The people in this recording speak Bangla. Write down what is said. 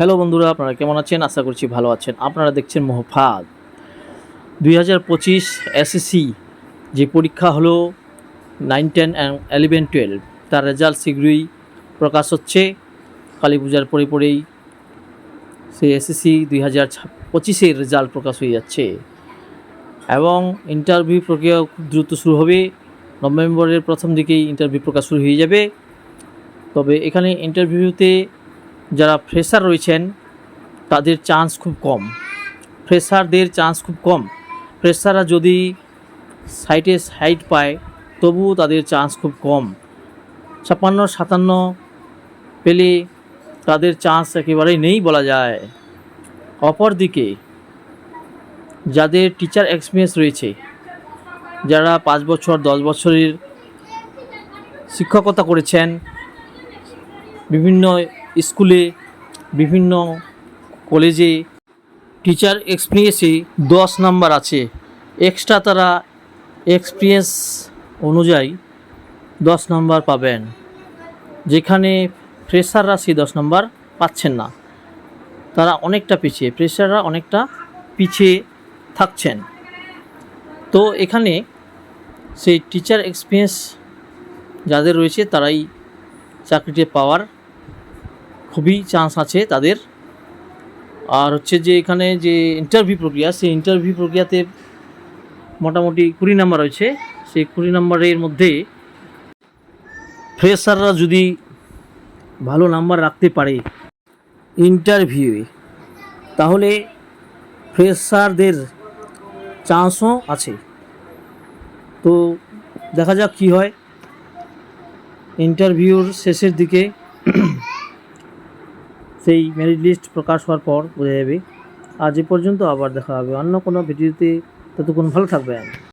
হ্যালো বন্ধুরা, আপনারা কেমন আছেন? আশা করছি ভালো আছেন। আপনারা দেখছেন মোহফাদ দুই হাজার পঁচিশ এসএসসি যে পরীক্ষা হলো nine, ten and eleven twelve তার রেজাল্ট শীঘ্রই প্রকাশ হচ্ছে। কালী পূজার পরে পরেই সেই এসএসসি দুই হাজার পঁচিশের রেজাল্ট প্রকাশ হয়ে যাচ্ছে। এবং ইন্টারভিউ প্রক্রিয়া খুব দ্রুত শুরু হবে। নভেম্বরের প্রথম দিকেই ইন্টারভিউ প্রকাশ শুরু হয়ে যাবে। তবে এখানে ইন্টারভিউতে যারা ফ্রেশার রয়েছেন, তাদের চান্স খুব কম। ফ্রেশারদের চান্স খুব কম। ফ্রেশাররা যদি সাইটে সাইট পায়, তবুও তাদের চান্স খুব কম। ছাপ্পান্ন, সাতান্ন পেলে তাদের চান্স একেবারেই নেই বলা যায়। অপরদিকে, যাদের টিচার এক্সপিরিয়েন্স রয়েছে, যারা পাঁচ বছর, দশ বছরের শিক্ষকতা করেছেন, বিভিন্ন স্কুলে, বিভিন্ন কলেজে টিচার এক্সপিরিয়েন্সে দশ নাম্বার আছে। এক্সট্রা তারা এক্সপিরিয়েন্স অনুযায়ী দশ নাম্বার পাবেন। যেখানে ফ্রেশাররা সেই দশ নাম্বার পাচ্ছেন না। তারা অনেকটা পিছিয়ে ফ্রেশাররা অনেকটা পিছিয়ে থাকছেন। তো এখানে সেই টিচার এক্সপিরিয়েন্স যাদের রয়েছে তারাই চাকরিটি পাওয়ার খুবই চান্স আছে তাদের। আর হচ্ছে যে এখানে যে ইন্টারভিউ প্রক্রিয়া, সেই ইন্টারভিউ প্রক্রিয়াতে মোটামুটি কুড়ি নাম্বার রয়েছে। সেই কুড়ি নাম্বারের মধ্যে ফ্রেশাররা যদি ভালো নাম্বার রাখতে পারে ইন্টারভিউয়ে তাহলে ফ্রেশারদের চান্সও আছে। তো দেখা যাক কী হয়। ইন্টারভিউর শেষের দিকে সেই মেরিট লিস্ট প্রকাশ হওয়ার পর বোঝা যাবে। আজ এ পর্যন্ত আবার দেখা হবে। অন্য কোনো ভিডিওতে ততক্ষণ ভালো থাকবেন।